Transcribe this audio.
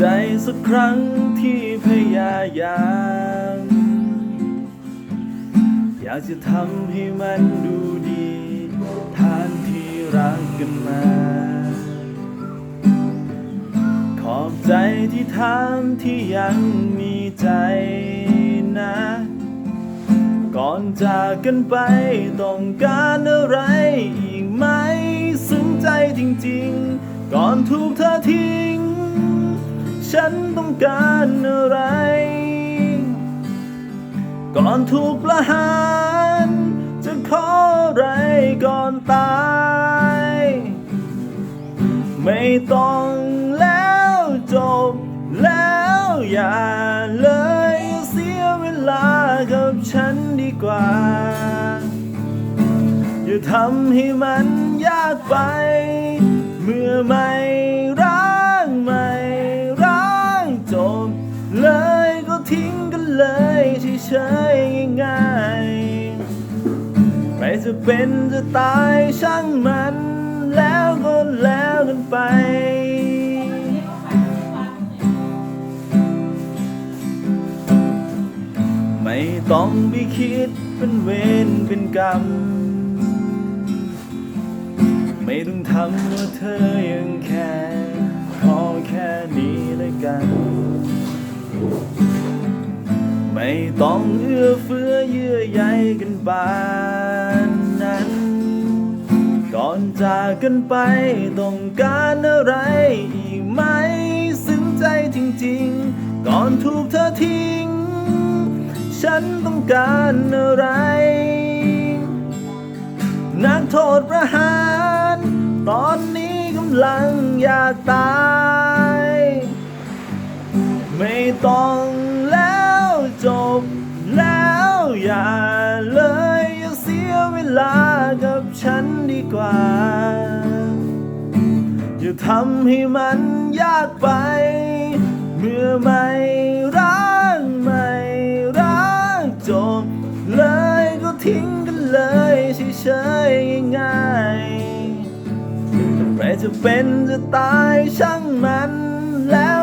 ใจสักครั้งที่พยายาม อยากจะทำให้มันดูดีทานที่รักกันมา ขอบใจที่ทำที่ยังมีใจนะ ก่อนจากกันไปต้องการอะไรอีกไหม ซึ้งใจจริงๆ ก่อนถูกเธอทิ้ง ฉันต้องการอะไร ก่อนถูกประหาร จะขออะไรก่อนตาย ไม่ต้องแล้วจบแล้วอย่าเลยเสียเวลากับฉันดีกว่า อย่าทำให้มันยากไป เมื่อไม่ เลยที่เฉยง่ายๆไม่จะเป็นจะตายช่างมัน แล้วก็แล้วกันไป ไม่ต้องไปคิดเป็นเวรเป็นกรรม ไม่ต้องทำว่าเธอยังแค่ ไม่ต้องเอื้อเฟื้อเยื่อใยกันปานนั้น ก่อนจากกันไปต้องการอะไรอีกไหมซึ้งใจจริงๆ ก่อนถูกเธอทิ้ง ฉันต้องการอะไร นักโทษประหาร ตอนนี้กำลังอยากตาย ไม่ต้อง ลากับฉันดีกว่า อย่าทำให้มันยากไป เมื่อไม่รักไม่รักจบเลยก็ทิ้งกันเลยเฉยๆง่ายๆจะเป็นจะตายช่างมันแล้ว